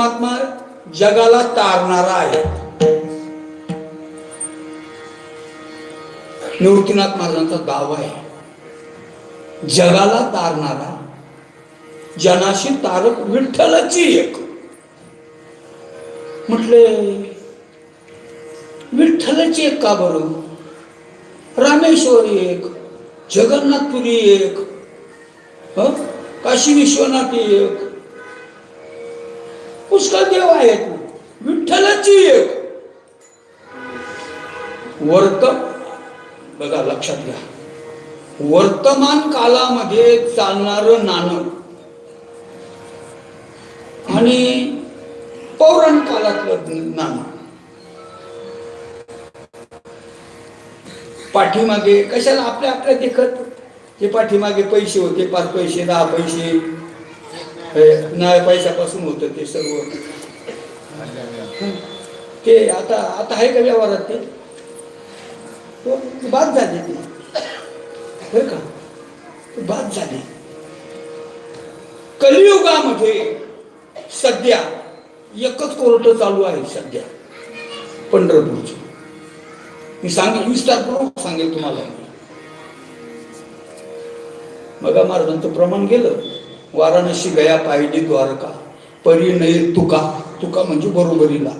परमात्मा जगाला तारणारा आहे. निवृत्तीनाथ महाराजांचा दावा आहे. जगाला तारणारा जनाशी तारक विठ्ठलाची एक. म्हटले विठ्ठलाची एक का बरं? रामेश्वरी एक जगन्नाथपुरी एक काशी विश्वनाथ एक पुष्कळ देव आहेत. विठ्ठलाची एक. वर्त बघा लक्षात घ्या. वर्तमान कालामध्ये चालणारं नाणं. आणि पौराण काळातलं नाणं. पाठीमागे कशाला आपल्या आपल्या देखत? ते पाठीमागे पैसे होते पाच पैसे दहा पैसे हे, पैशापासून होतं ते सर्व. ते आता आता आहे का व्यवहारात ते? हो, बाद झाली ते. बरं का? बाद झाली. कलियुगामध्ये सध्या एकच कोर्ट चालू आहे सध्या पंढरपूरची. मी सांगेल विस्तारपूर्वक सांगेल तुम्हाला. मग महाराजांचं प्रमाण गेलं. वाराणसी गया पाहिली द्वारका. परी नये तुका. तुका म्हणजे बरोबरीला.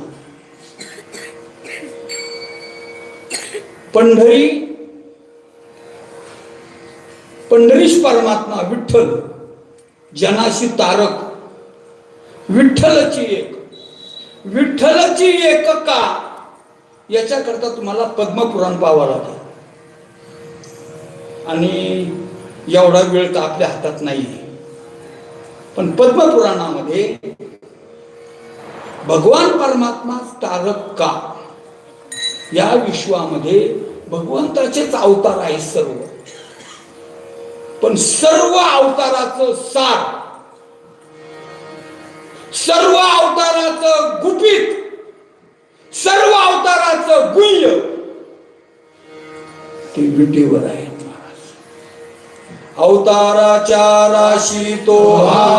पंढरी पंढरीश परमात्मा विठ्ठल जनाशी तारक. विठ्ठलची एक. विठ्ठलची एक का? याच्याकरता तुम्हाला पद्मपुराण पाहावं लागेल. आणि एवढा वेळ तर आपल्या हातात नाही पण पद्मपुराणामध्ये भगवान परमात्मा तारक का? या विश्वामध्ये भगवंताचेच अवतार आहे सर्व. पण सर्व अवताराचं सार सर्व अवताराचं गुपित सर्व अवताराचं गुह्य ते विटेवर आहे. अवताराच्या राशी तो हा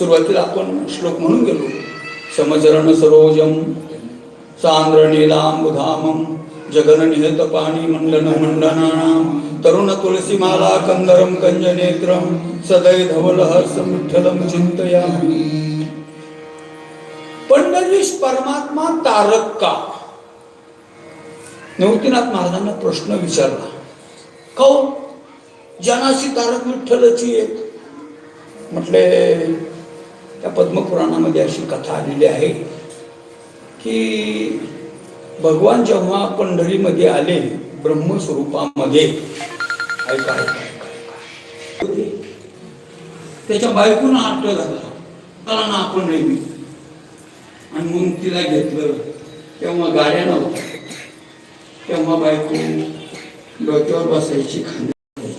सुरुवातीला आपण श्लोक म्हणून गेलो. समचरण सरोजम सांद्र नीलांबुधामम जगन निहत पाणी मंडन मंडनानाम तरुण तुलसी माला कंदरम कंज नेत्रम सदै धवल हर्ष विठ्ठलम चिंतया पंढरीश परमात्मा तारक का? निवृत्तीनाथ महाराजांना प्रश्न विचारला. कौ जनाशी तारक विठ्ठलची एक म्हटले त्या पद्मपुराणामध्ये अशी कथा आलेली आहे की भगवान जेव्हा पंढरीमध्ये आले ब्रह्मस्वरूपामध्ये ऐका त्याच्या बायकोनं हट्ट झाला चला ना आपण नेहमी. आणि मग तिला घेतलं. तेव्हा गाड्या नव्हत्या. तेव्हा बायको डोक्यावर बसायची खांद्यावर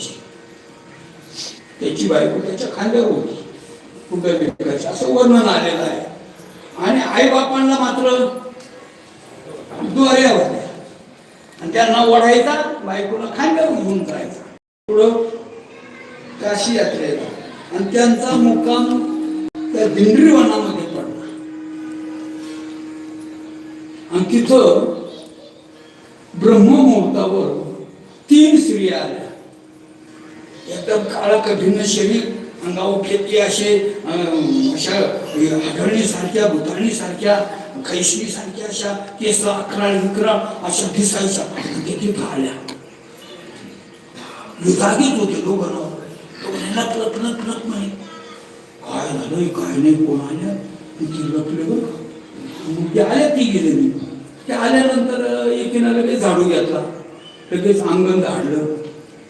त्याची बायको त्याच्या खांद्यावर होती. कुठं असं वर्णन आलेलं आहे. आणि आई बापांना मात्रद्वारे होत्या आणि त्यांना ओढायचा बायकोला खांद्यावर घेऊन जायचा. पुढं काशी यात्रेला आणि त्यांचा मुक्काम त्या दिंडरी वनामध्ये पडला आणि तिथं ब्रह्ममुहूर्तावर तीन स्त्रिया आल्या. एकदम काळा कठीण शरीर अंगावर खेती असे अं, अशा आढळणी सारख्या भूताळणी सारख्या सारख्या अशा केस अकरा विकराळ अशा दिसायच्या किती आल्या जागीच होते दोघं नाव लप लप लप म्हणे काय झालं काय नाही कोण आल्या ती लपले बरं मग ते आल्या ती गेले मी ते आल्यानंतर एकीनं लगेच झाडू घेतला. लगेच अंगण झाडलं.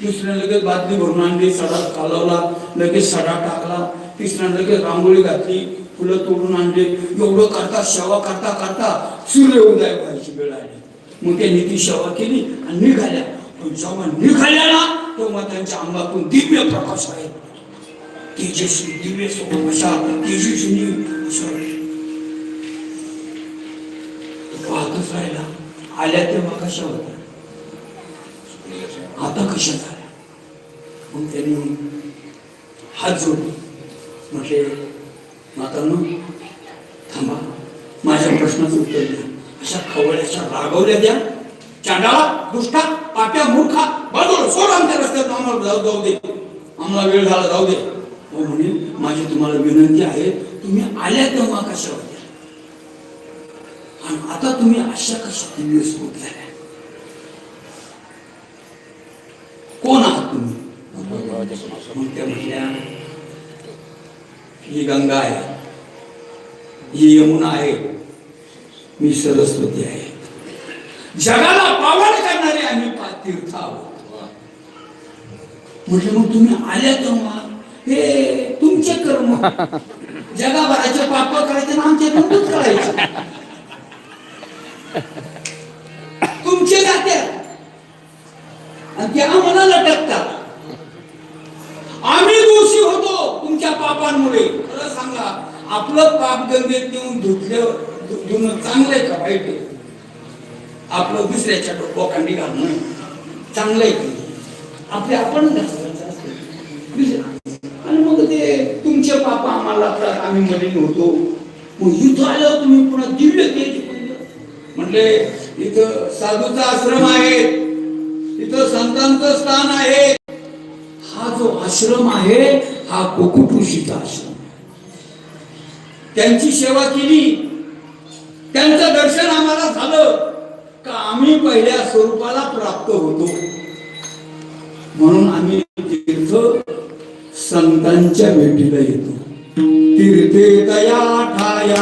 दुसऱ्या लगेच बादली भरून आणली सडा चालवला लगेच सडा टाकला. तिसऱ्यानं लगेच रांगोळी घातली फुलं तोडून आणले. एवढं करता सेवा करता करता सूर्य उदय व्हायची वेळ आली. मग त्यांनी ती सेवा केली आणि निघाल्या. पण जेव्हा निघाल्या ना तेव्हा त्यांच्या अंगातून दिव्य प्रकाश आहे तेजस्वी दिव्य सोबत अशा तेजस्वी पाहतच राहिला. आल्या तेव्हा कशा होत्या? आता कशा झाल्या? मग त्यांनी हात जोडले. म्हटले मातांनो थांबा. माझ्या प्रश्नाचं उत्तर द्या. अशा खवळ्याच्या रागवल्या द्या. चांडाळा दुष्टा पाप्या मूर्खा बाजूला सोड आमच्या रस्त्यात आम्हाला जाऊ जाऊ दे. आम्हाला वेळ झाला जाऊ दे. हो म्हणे माझी तुम्हाला विनंती आहे तुम्ही आल्या तेव्हा कशा होत्या आणि आता तुम्ही अशा कशा दिवस होत झाल्या कोण आहात तुम्ही? त्या म्हटल्या ही गंगा आहे. ही यमुना आहे. मी सरस्वती आहे. जगाला पावन करणारे आम्ही पाच तीर्थ आहोत. म्हटलं मग तुम्ही आल्या तेव्हा हे तुमचे कर्म. जगाभराचे पाप करायचे ना आमचे तुमचंच करायचे. तुमचे जाते आणि आम्हाला आम्ही दोषी होतो तुमच्या पापांमुळे. खरं सांगा आपलं पाप गंगेत नेऊन धुतलं धुणं चांगलं आहे का वाईट आहे? आपलं दुसऱ्याच्या डोकांडी घालणं चांगलं आहे की आपले आपण आणि मग ते तुमचे पाप आम्हाला लागतात आम्ही मध्ये होतो मग इथं आलं तुम्ही पुन्हा दिव्य तेज पाहिलं. म्हटले इथं साधूचा आश्रम आहे. तिथं संतांचं स्थान आहे. हा जो आश्रम आहे हा गोकुट ऋषीचा आश्रम त्यांची सेवा केली. त्यांचं दर्शन आम्हाला झालं. का आम्ही पहिल्या स्वरूपाला प्राप्त होतो? म्हणून आम्ही तीर्थ संतांच्या भेटीला येतो. तीर्थे दया ठाया.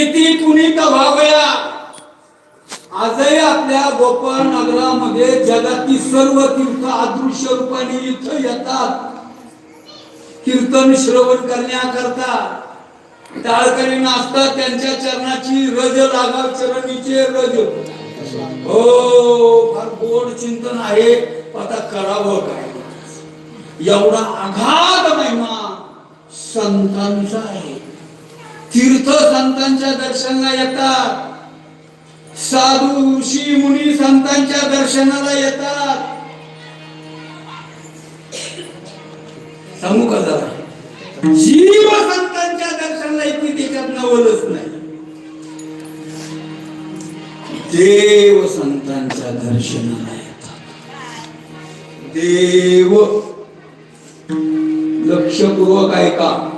किती कुणी कव्हावया आजही आपल्या गोपाळ नगरामध्ये जगातील सर्व तीर्थ अदृश्य रूपाने इथं येतात. कीर्तन श्रवण करण्याकरता टाळकरी नाचतात त्यांच्या चरणाची रज लागा चरणीचे रज. हो फार गोड चिंतन आहे. आता करावं काय? एवढा आघात महिमा संतांचा आहे. तीर्थ संतांच्या दर्शनाला येतात. साधू ऋषी मुनी संतांच्या दर्शनाला येतात. सांगू का जरा? जीव संतांच्या दर्शनाला इतकी त्याच्यात नवलच नाही. देव संतांच्या दर्शनाला येतात. देव. लक्षपूर्वक ऐका.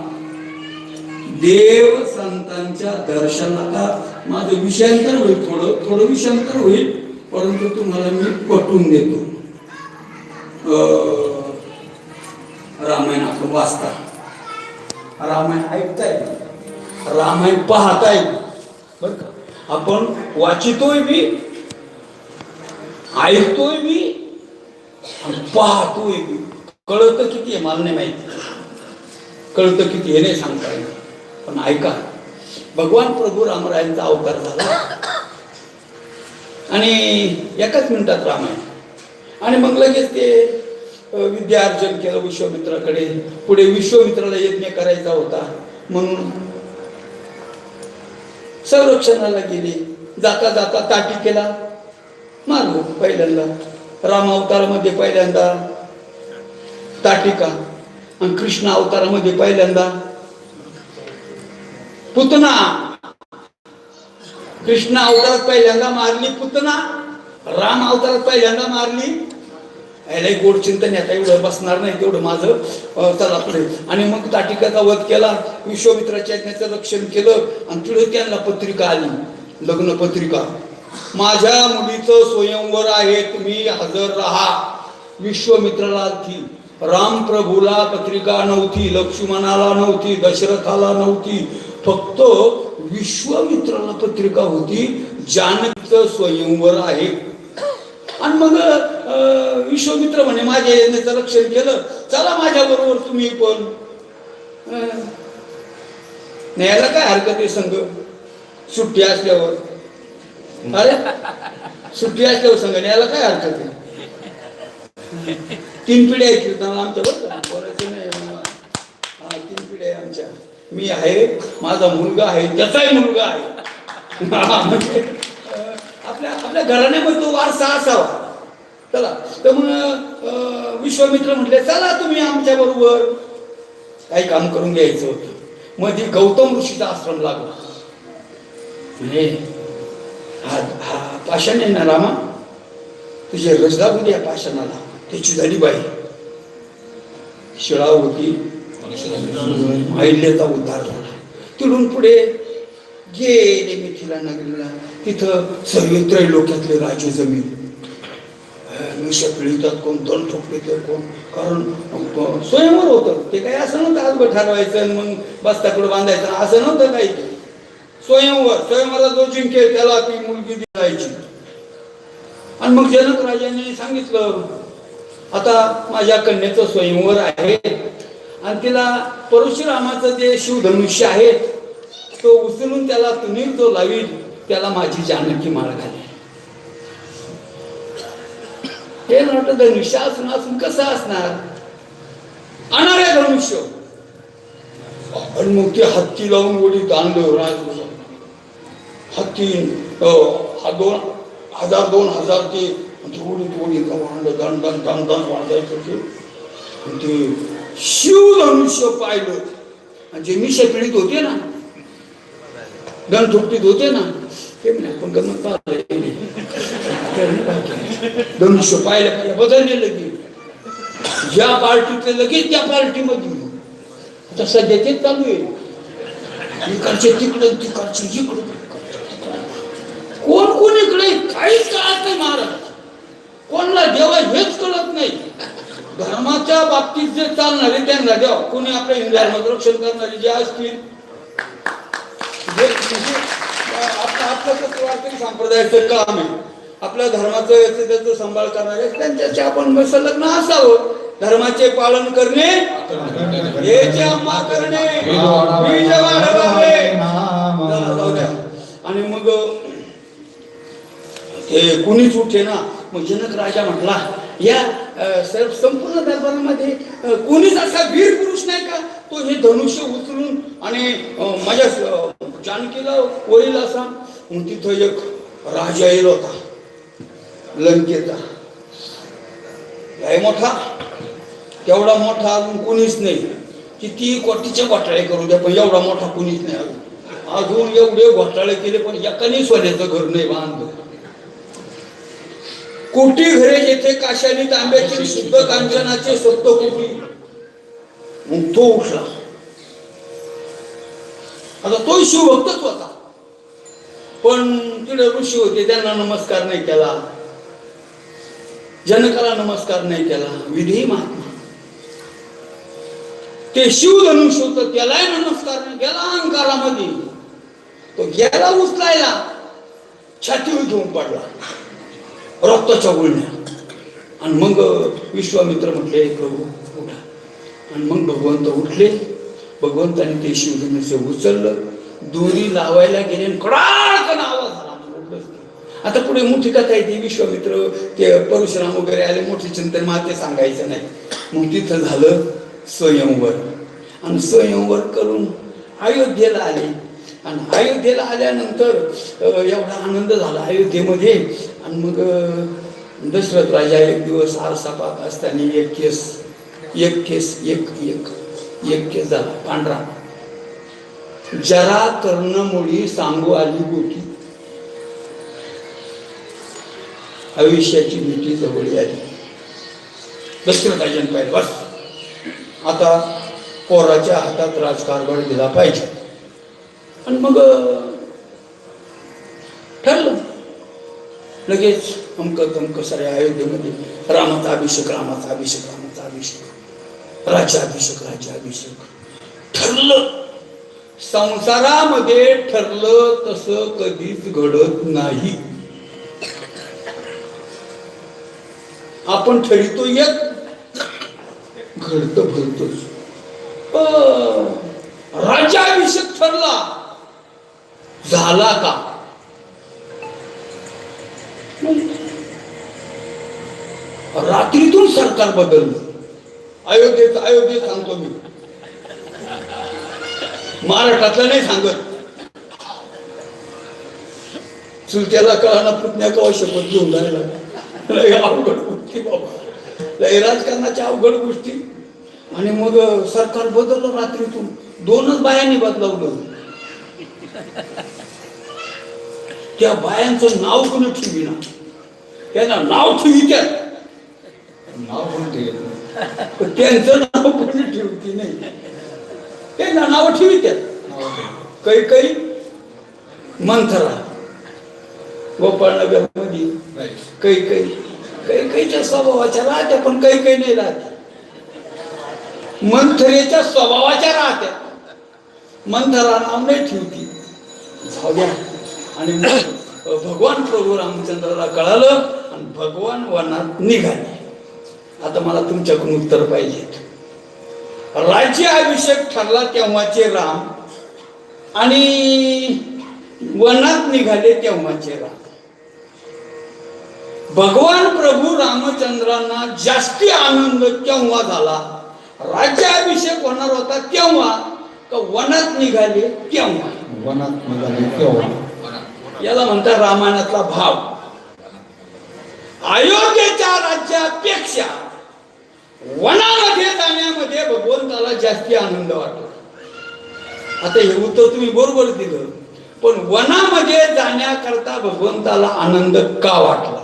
देव संतांच्या दर्शनाला. माझं विषयांतर होईल थोडं थोडं विषयांतर होईल परंतु तुम्हाला मी पटवून देतो. अं, रामायण आपण वाचता. रामायण ऐकताय. रामायण पाहताय. बर का? आपण वाचितोय बी ऐकतोय बी पाहतोय बी कळतं किती आहे मला नाही माहिती. कळतं किती हे नाही सांगता येईल पण ऐका. भगवान प्रभू रामरायांचा अवतार झाला. आणि एकाच मिनिटात रामायण. आणि मग लगेच ते विद्यार्जन केलं विश्वामित्राकडे. पुढे विश्वामित्राला यज्ञ करायचा होता. म्हणून संरक्षणाला गेले. जाता जाता ताटिकेला मारलो पहिल्यांदा. राम अवतारामध्ये पहिल्यांदा ताटिका. आणि कृष्ण अवतारामध्ये पहिल्यांदा पुतना. कृष्ण अवतारात पहिल्यांदा मारली पुतना. राम अवतारात पहिल्यांदा मारली. याला गोड चिंतन आता एवढं बसणार नाही तेवढं माझं. चला पुढे. आणि मग ताटिकाचा वध केला. विश्वामित्राच्या यज्ञाचं रक्षण केलं. आणि तिथं त्यांना पत्रिका आली. लग्न पत्रिका. माझ्या मुलीचं स्वयंवर आहे. तुम्ही हजर राहा. विश्वमित्राला ती राम प्रभूला पत्रिका नव्हती. लक्ष्मणाला नव्हती. दशरथाला नव्हती. फक्त विश्वामित्राला पत्रिका होती जानकीचं स्वयंवर आहे. आणि मग विश्वमित्र विश्वामित्र म्हणे माझ्या येण्याचं रक्षण केलं. चला माझ्या बरोबर तुम्ही पण. न्यायला काय हरकत आहे संघ सुट्टी असल्यावर. अरे सुट्टी असल्यावर संघ न्यायला काय हरकत आहे? तीन पिढ्या ऐकली आमच्या बरोबर का? बोलायचं नाही हा तीन पिढ्या आहे आमच्या मी आहे माझा मुलगा आहे त्याचाही मुलगा आहे. म्हणजे, आपल्या आपल्या घराण्यामध्ये तो वारसा असावा. चला तर मग विश्वामित्र म्हटले चला तुम्ही आमच्या बरोबर. काही काम करून घ्यायचं होतं. मग ती गौतम ऋषीचा आश्रम लागला. म्हणजे हा हा पाषाण आहे ना रामा? तुझे रस लागू द्या पाषाणाला. त्याची झाली बाई. शिळा होती. अहिल्याचा उद्धार झाला. तिथून पुढे गेले मिथिला नगरीला तिथं सर्वत्र लोकातले राजे जमीन. मिशा पिळीतात कोण दोन ठोकले तर कोण कारण स्वयंवर होतं. ते काही असं नव्हतं आजभर ठरवायचं मग बस्ताकडे बांधायचं. असं नव्हतं काही ते. स्वयंवर स्वयंवरा जो जिंकेल त्याला ती मुलगी द्यायची आणि मग जनक राजांनी सांगितलं आता माझ्या कन्याचं स्वयंवर आहे. आणि तिला परशुरामाचं जे शिवधनुष्य आहे तो उचलून त्याला तुम्ही जो लावील त्याला माझी जानकी माळ घाली हे नव्हतं धनुष्य असून असून कसं असणार आणारे धनुष्य आणि मग ते हत्ती लावून गोडीत आणलं हत्ती हा दोन हजार दोन हजार ते गोडीत गोडीत आणलं दण दण दण दण ते शिवधनुष्य पाहिलं आणि जे मी पिढीत होते ना दण ठोकटीत होते ना ते म्हणे आपण गमत पाहिलं धनुष्य पाहिलं पाहिलं बदलले लगेच. ज्या पार्टीतले लगेच त्या पार्टीमध्ये आता सध्या तेच चालू आहे. इकडचे तिकडे तिकडचे इकडे. कोण कोण इकडे? काहीच कळत नाही महाराज. कोणला देवा हेच कळत नाही. धर्माच्या बाबतीत जे चालणारे त्यांना द्या. कोणी आपल्या हिंदू धर्माचं रक्षण करणारे जे असतील जे म्हणजे, आपलं आपलं संप्रदायाचं काम आहे. आपल्या धर्माचं याचं त्याचं सांभाळ करणारे त्यांच्याशी आपण संलग्न असावं. धर्माचे पालन करणे हेचे अम्मा करणे. आणि मग ते कुणीच उठे ना. मग जनक राजा म्हटला या सर्व संपूर्ण दरबारामध्ये कोणीच असा वीर पुरुष नाही का? तो हे धनुष्य उचलून आणि माझ्या जानकीला वरील असा तिथं एक राजा येईल होता लंकेचा. लय मोठा. तेवढा मोठा अजून कोणीच नाही. किती कोटीचे घोटाळे करू द्या पण एवढा मोठा कोणीच नाही अजून. अजून एवढे घोटाळे केले पण एकाने सोन्याचं घर नाही बांधलं. कोटी घरे येथे काशानी तांब्याची शुद्ध कांचनाचे सप्त कोटी मग तो उठला. आता तो शिवभक्तच होता. पण तिकडे ऋषी होते त्यांना नमस्कार नाही केला. जनकाला नमस्कार नाही केला. विधी महात्मा. ते शिवधनुष होत त्यालाही नमस्कार नाही गेला अंकारामध्ये. तो गेला उचलायला. छातीवर घेऊन पडला. रक्ताच्या गुळण्या आणि मग विश्वामित्र म्हटले प्रभू उठा. आणि मग भगवंत उठले. भगवंताने ते शिवधनुष्य उचललं. दोरी लावायला गेले आणि कडाडकन आवाज आला. आता पुढे मोठी कथा येते विश्वामित्र ते परशुराम वगैरे आले. मोठे चिंतन माते सांगायचं नाही. मग तिथं झालं स्वयंवर. आणि स्वयंवर करून अयोध्येला आले. आणि अयोध्येला आल्यानंतर एवढा आनंद झाला अयोध्येमध्ये. आणि मग दशरथ राजा एक दिवस आरसा पाहत असताना एक केस एक केस एक एक एक केस झाला पांढरा. जरा कर्णमुळी सांगू आली गोटी. आयुष्याची मिठी जवळ आली. दशरथ राजाने पाहिलं बस. आता कोराच्या हातात राजकारभार दिला पाहिजे. आणि मग ठरलं. लगेच अमक तमक सारे अयोध्येमध्ये रामाचा अभिषेक रामाचा अभिषेक रामाचा अभिषेक राज्याभिषेक राज्याभिषेक ठरलं. संसारामध्ये ठरलं तसं कधीच घडत नाही. आपण ठरितो येत घडत भरतोच. पण राज्याभिषेक ठरला. झाला का? रात्रीतून सरकार बदललं. अयोध्येत अयोध्येत सांगतो मी. महाराष्ट्रातलं नाही सांगत. चुलत्याला कळाना पुतण्या कवा शपथ घेऊन जायला लय अवघड गोष्टी बाबा. लय राजकारणाच्या अवघड गोष्टी. आणि मग सरकार बदललं रात्रीतून. दोनच बायांनी बदलावलं. त्या बायांचं नाव कोणी ठेवी ना त्यांना नाव ठेवी त्या नाव नाही. पण त्यांचं नाव कोणी ठेवती नाही. त्यांना नाव ठेवी त्या काही काही मंथरा गोपाळनगरमध्ये. काही काही काही काहीच्या स्वभावाच्या राहत्या पण काही काही नाही राहत्या मंथरेच्या स्वभावाच्या राहत्या. मंथरा नाव नाही ठेवती. झाल्या. आणि भगवान प्रभू रामचंद्राला कळालं आणि भगवान वनात निघाले. आता मला तुमच्याकडून उत्तर पाहिजेत. राज्याभिषेक ठरला तेव्हाचे राम आणि वनात निघाले तेव्हाचे राम. भगवान प्रभू रामचंद्रांना जास्ती आनंद केव्हा झाला? राज्याभिषेक होणार होता तेव्हा का वनात निघाले तेव्हा? वनात निघाले केव्हा याला म्हणतात रामायणातला भाव. अयोध्येच्या राज्यापेक्षा वनामध्ये जाण्यामध्ये भगवंताला जास्ती आनंद वाटतो. आता हे उत्तर तुम्ही बरोबर दिलं पण वनामध्ये जाण्याकरता भगवंताला आनंद का वाटला?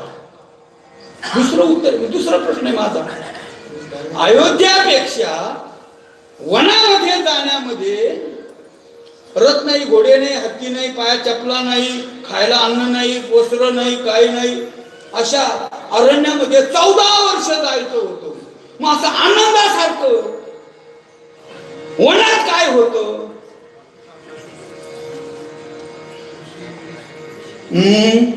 दुसरं उत्तर दुसरा प्रश्न आहे माझा. अयोध्यापेक्षा वनामध्ये जाण्यामध्ये रथ नाही घोडे नाही हत्ती नाही पाया चपला नाही खायला अन्न नाही वस्त्र नाही काही नाही. अशा अरण्यामध्ये चौदा वर्ष जायचं होतं. मग असं आनंदासारखं वनात काय होत? हम्म.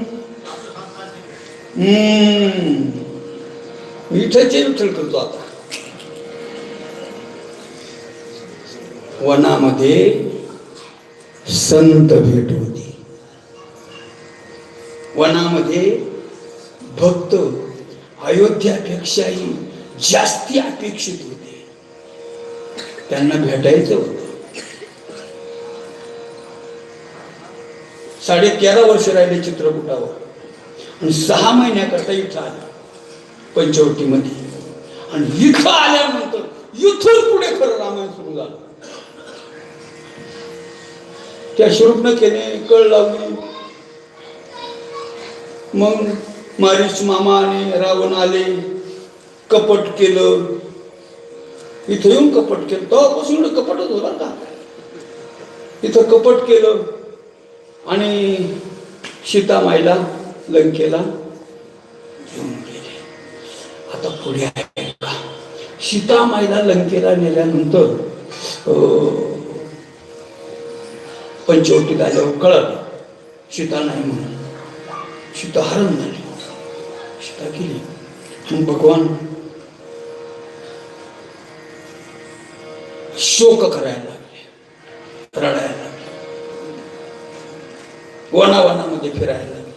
विठ्ठल करतो आता. वनामध्ये संत भेट होती. वनामध्ये भक्त अयोध्यापेक्षाही जास्ती अपेक्षित होते. त्यांना भेटायचं होत. साडे तेरा वर्ष राहिले चित्रपटावर. आणि सहा महिन्याकरता इथं आला पंचवटीमध्ये. आणि इथं आल्यानंतर इथून पुढे खरं रामायण सुरू झालं. त्या केने कळ लावली. मग मारीच मामा आणि रावण आले कपट केलं. इथं येऊन कपट केलं. तेव्हापासून एवढं कपटच होतं का. इथं कपट केलं आणि सीतामाईला लंकेला आता पुढे आहे का? सीतामाईला लंकेला नेल्यानंतर पंचवटीत आल्यावर कळलं सीता नाही म्हणून. सीता हरण झाली. सीता केली मग भगवान शोक करायला लागले. रडायला लागले. वनावनामध्ये फिरायला लागले.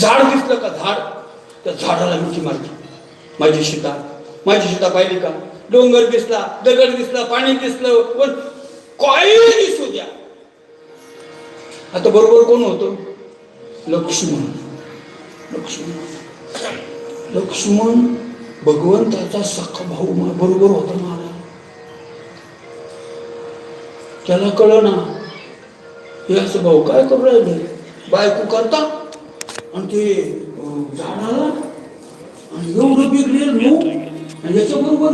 झाड दिसलं का झाड? त्या झाडाला मिठी मारली. माझी सीता. माझी सीता पाहिली का? डोंगर दिसला दगड दिसला पाणी दिसलं काही दिसू द्या. आता बरोबर कोण होतो? लक्ष्मण. लक्ष्मण. लक्ष्मण भगवंताचा सखा भाऊ बरोबर होता मला त्याला कळ ना हे असं भाऊ काय करू राहिले? बायको करता आणि ते झाडाला आणि एवढं बिघडेल मऊ आणि याच्याबरोबर